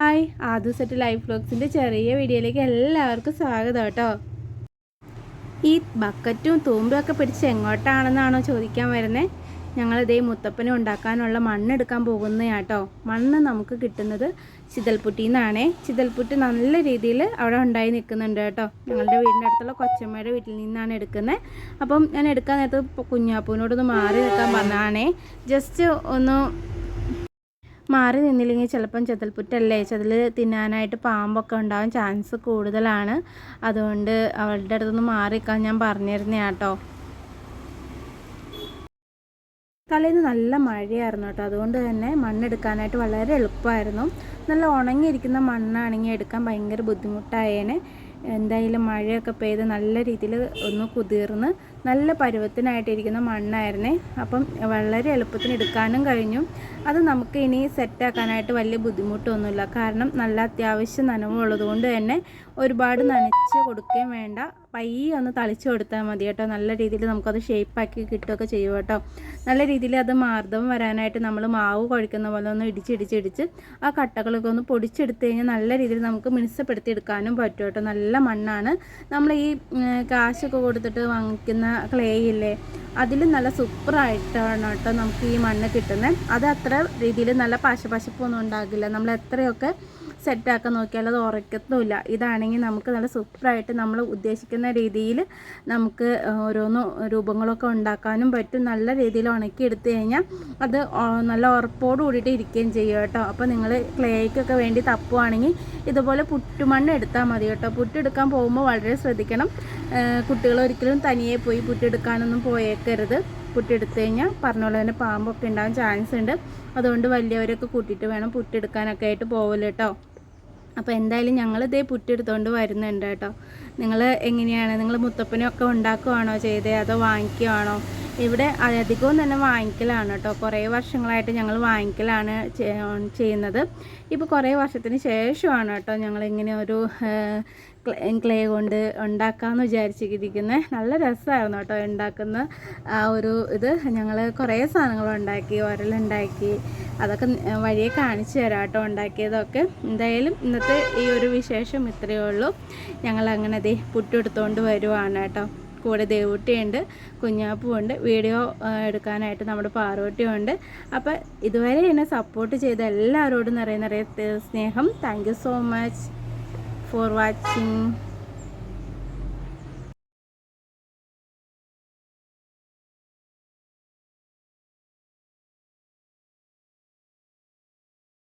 Hi ആദ്യ set life ബ്ലോഗ്സിന്റെ ചെറിയ വീഡിയോയിലേക്ക് എല്ലാവർക്കും സ്വാഗതം കേട്ടോ. ഈ ബക്കറ്റും തൂമ്പും ഒക്കെ പിടിച്ച് എങ്ങോട്ടാണെന്നാണോ ചോദിക്കാൻ വരുന്നത് ഞങ്ങളിതേ മുത്തപ്പനെ ഉണ്ടാക്കാനുള്ള മണ്ണെടുക്കാൻ പോകുന്നതാട്ടോ മണ്ണ് നമുക്ക് കിട്ടുന്നത് ചിതൽപുട്ടിയിൽ നിന്നാണേ. ചിതൽപുട്ടി നല്ല രീതിയിൽ അവിടെ ഉണ്ടായി നിൽക്കുന്നുണ്ട് കേട്ടോ. ഞങ്ങളുടെ വീടിന്റെ അടുത്തുള്ള കൊച്ചമ്മയുടെ വീട്ടിൽ നിന്നാണ് എടുക്കുന്നത് അപ്പം ഞാൻ എടുക്കാൻ നേരത്ത് കുഞ്ഞാപ്പൂവിനോടൊന്ന് മാറി നിൽക്കാൻ പറഞ്ഞാണേ ജസ്റ്റ് ഒന്ന് മാറി നിന്നില്ലെങ്കിൽ ചിലപ്പം ചെതൽപ്പുറ്റല്ലേ ചതിൽ തിന്നാനായിട്ട് പാമ്പൊക്കെ ഉണ്ടാവാൻ ചാൻസ് കൂടുതലാണ്. അതുകൊണ്ട് അവളുടെ അടുത്തൊന്ന് മാറിക്കാൻ ഞാൻ പറഞ്ഞിരുന്നേ കേട്ടോ തലേന്ന് നല്ല മഴയായിരുന്നു കേട്ടോ. അതുകൊണ്ട് തന്നെ മണ്ണെടുക്കാനായിട്ട് വളരെ എളുപ്പമായിരുന്നു. നല്ല ഉണങ്ങിയിരിക്കുന്ന മണ്ണാണെങ്കിൽ എടുക്കാൻ ഭയങ്കര ബുദ്ധിമുട്ടായേനെ. എന്തായാലും മഴയൊക്കെ പെയ്ത് നല്ല രീതിയിൽ ഒന്ന് കുതിർന്ന് നല്ല പരുവത്തിനായിട്ടിരിക്കുന്ന മണ്ണായിരുന്നേ. അപ്പം വളരെ എളുപ്പത്തിന് എടുക്കാനും കഴിഞ്ഞു. അത് നമുക്ക് ഇനി സെറ്റാക്കാനായിട്ട് വലിയ ബുദ്ധിമുട്ടൊന്നുമില്ല. കാരണം നല്ല അത്യാവശ്യം നനവുള്ളത് കൊണ്ട് തന്നെ ഒരുപാട് നനച്ച് കൊടുക്കുകയും വേണ്ട. പയ്യെ ഒന്ന് തളിച്ചു കൊടുത്താൽ മതി കേട്ടോ. നല്ല രീതിയിൽ നമുക്കത് ഷേപ്പാക്കി കിട്ടുകയൊക്കെ ചെയ്യും കേട്ടോ. നല്ല രീതിയിൽ അത് മാർദ്ദവം വരാനായിട്ട് നമ്മൾ മാവ് കുഴക്കുന്ന പോലെ ഒന്ന് ഇടിച്ചിടിച്ചിടിച്ച് ആ കട്ടകളൊക്കെ ഒന്ന് പൊടിച്ചെടുത്ത് കഴിഞ്ഞാൽ നല്ല രീതിയിൽ നമുക്ക് മിനുസപ്പെടുത്തി എടുക്കാനും പറ്റും കേട്ടോ. നല്ല മണ്ണാണ്. നമ്മൾ ഈ കാശൊക്കെ കൊടുത്തിട്ട് വാങ്ങിക്കുന്ന ക്ലേ ഇല്ലേ അതിൽ നല്ല സൂപ്പറായിട്ടാണ് കേട്ടോ നമുക്ക് ഈ മണ്ണ് കിട്ടുന്നത് അത് അത്ര രീതിയിൽ നല്ല പശ പശപ്പൊന്നും ഉണ്ടാകില്ല. നമ്മൾ എത്രയൊക്കെ സെറ്റാക്കാൻ നോക്കിയാൽ അത് ഉറക്കത്തുമില്ല. ഇതാണെങ്കിൽ നമുക്ക് നല്ല സൂപ്പറായിട്ട് നമ്മൾ ഉദ്ദേശിക്കുന്ന രീതിയിൽ നമുക്ക് ഓരോന്ന് രൂപങ്ങളൊക്കെ ഉണ്ടാക്കാനും പറ്റും. നല്ല രീതിയിൽ ഉണക്കി എടുത്തു കഴിഞ്ഞാൽ അത് നല്ല ഉറപ്പോട് കൂടിയിട്ട് ഇരിക്കുകയും ചെയ്യും കേട്ടോ. അപ്പോൾ നിങ്ങൾ ക്ലേക്കൊക്കെ വേണ്ടി തപ്പുവാണെങ്കിൽ ഇതുപോലെ പുട്ടുമണ്ണ് എടുത്താൽ മതി കേട്ടോ. പുട്ടെടുക്കാൻ പോകുമ്പോൾ വളരെ ശ്രദ്ധിക്കണം. കുട്ടികൾ ഒരിക്കലും തനിയെ പോയി പുട്ടെടുക്കാനൊന്നും പോയേക്കരുത്. പുട്ടെടുത്ത് കഴിഞ്ഞാൽ പറഞ്ഞ പോലെ തന്നെ പാമ്പൊക്കെ ഉണ്ടാകാൻ ചാൻസ് ഉണ്ട്. അതുകൊണ്ട് വലിയവരൊക്കെ കൂട്ടിയിട്ട് വേണം പുട്ടെടുക്കാനൊക്കെ ആയിട്ട് പോകൽ കേട്ടോ. അപ്പോൾ എന്തായാലും ഞങ്ങൾ ഇതേ പുറ്റെടുത്തുകൊണ്ട് വരുന്നുണ്ട് കേട്ടോ. നിങ്ങൾ എങ്ങനെയാണ്? നിങ്ങൾ മുത്തപ്പനൊക്കെ ഉണ്ടാക്കുവാണോ ചെയ്തത് അതോ വാങ്ങിക്കുവാണോ? ഇവിടെ അധികവും തന്നെ വാങ്ങിക്കലാണ് കേട്ടോ. കുറേ വർഷങ്ങളായിട്ട് ഞങ്ങൾ വാങ്ങിക്കലാണ് ചെയ്യുന്നത്. ഇപ്പോൾ കുറേ വർഷത്തിന് ശേഷമാണ് കേട്ടോ ഞങ്ങൾ ഇങ്ങനെ ഒരു ക്ലേ കൊണ്ട് ഉണ്ടാക്കാമെന്ന് വിചാരിച്ചിരിക്കുന്നത് നല്ല രസമായിരുന്നു കേട്ടോ ഉണ്ടാക്കുന്ന ആ ഒരു ഇത്. ഞങ്ങൾ കുറേ സാധനങ്ങൾ ഉണ്ടാക്കി ഉരലുണ്ടാക്കി അതൊക്കെ വഴിയെ കാണിച്ചു തരാം കേട്ടോ ഉണ്ടാക്കിയതൊക്കെ. എന്തായാലും ഇന്നത്തെ ഈ ഒരു വിശേഷം ഇത്രയേ ഉള്ളൂ. ഞങ്ങൾ അങ്ങനെ ദേ പുട്ടെടുത്തുകൊണ്ട് വരുവാണ് കേട്ടോ. കൂടെ ദേവൂട്ടിയുണ്ട് കുഞ്ഞാപ്പുണ്ട് വീഡിയോ എടുക്കാനായിട്ട് നമ്മുടെ പാർവട്ടിയുണ്ട്. അപ്പോൾ ഇതുവരെ എന്നെ സപ്പോർട്ട് ചെയ്ത എല്ലാവരോടും നിറയെ നിറയെ സ്നേഹം. Thank so much for watching